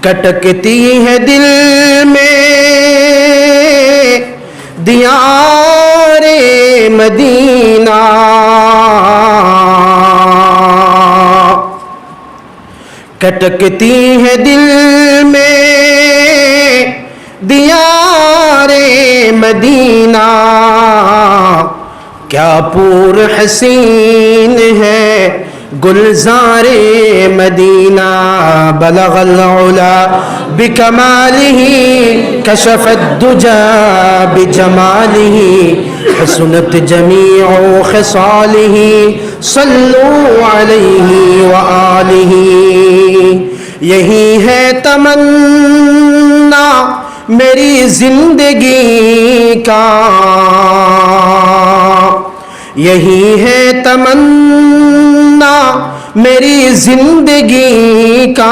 کٹکتی ہے دل میں۔ دیار مدینہ۔ کٹکتی ہے دل میں۔ دیار مدینہ۔ کیا پور حسین ہے؟ گلزار مدینہ، بلغ العلا بکمالہ کشف الدجا بجمالہ حسنت جمیع خصالہ صلو علیہ وآلہ۔ یہی ہے تمنا میری زندگی کا۔ یہی ہے تمنا میری زندگی کا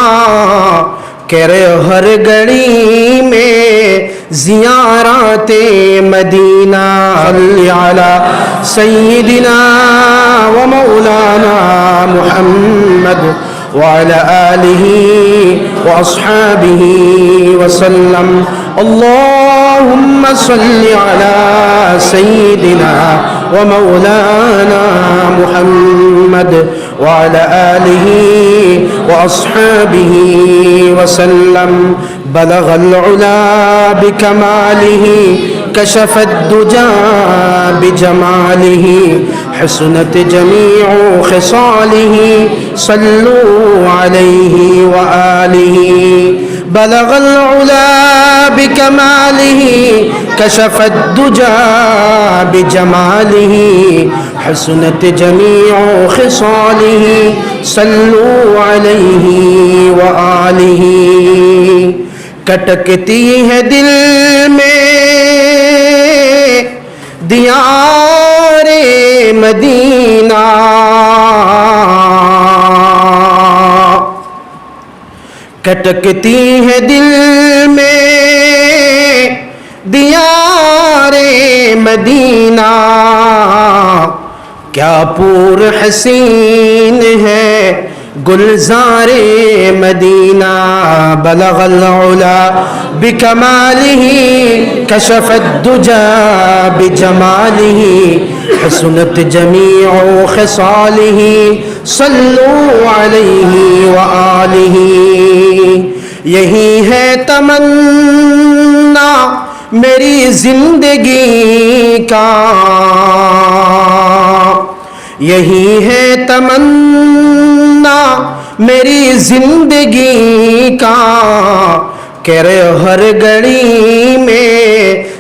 کرے ہر گڑی میں زیارات مدینہ صلی علی سیدنا و مولانا محمد وعلى آله وأصحابه وسلم اللهم صل على سيدنا ومولانا محمد وعلى آله وأصحابه وسلم. بلغ العلا بكماله كشف الدجى بجماله. حسنت جميع خصاله صلوا عليه وآله. بلغ العلا بكماله كشف الدجى بجماله، حسنت جميع خصاله، صلوا عليه وآله. کٹکتی ہے دل میں دیار مدینہ۔ کٹکتی ہے دل میں دیار مدینہ۔ کیا پور حسین ہے گلزار مدینہ؟ بلغ العلا بکمالہ، کشف الدجا بجمالہ۔ حسنت جمیع خصالہ، صلو علیہ وآلہ۔ یہی ہے تمنا زندگی کا۔ یہی ہے تمنا میری زندگی کا۔ کہ ہر گڑی میں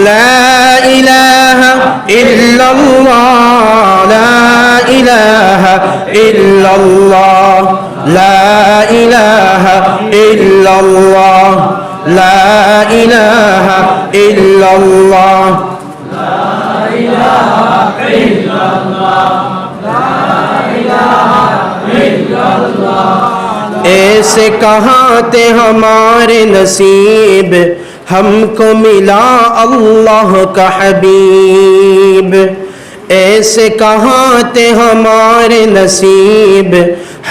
لا إله إلا الله لا إله إلا الله ایسے کہاں تھے ہمارے نصیب ہم کو ملا اللہ کا حبیب۔ ایسے کہاں تھے ہمارے نصیب۔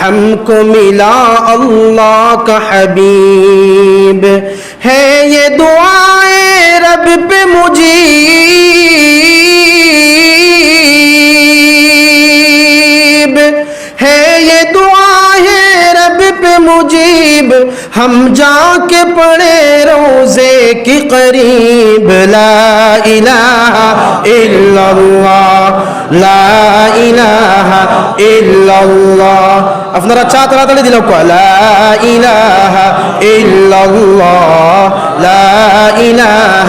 ہم کو ملا اللہ کا حبیب۔ ہے یہ دعائیں رب پہ مجیب۔ ہے یہ دعائیں رب پہ مجیب۔ ہم جا کے پڑے روزے کی قریب لا الہ الا اللہ লা ইলাহা ইল্লাল্লাহ আপনারা চা তাড়াতাড়ি দিল লা ইলাহা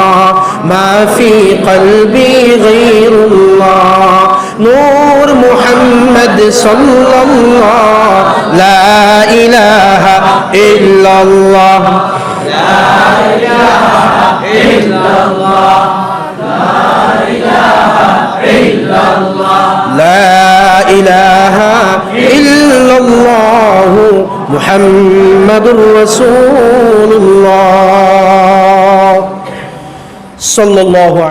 ما في قلبي غير الله. نور محمد صلى الله. لا إله إلا الله. لا إله إلا الله. محمد رسول الله. صلى الله সাল্লাহ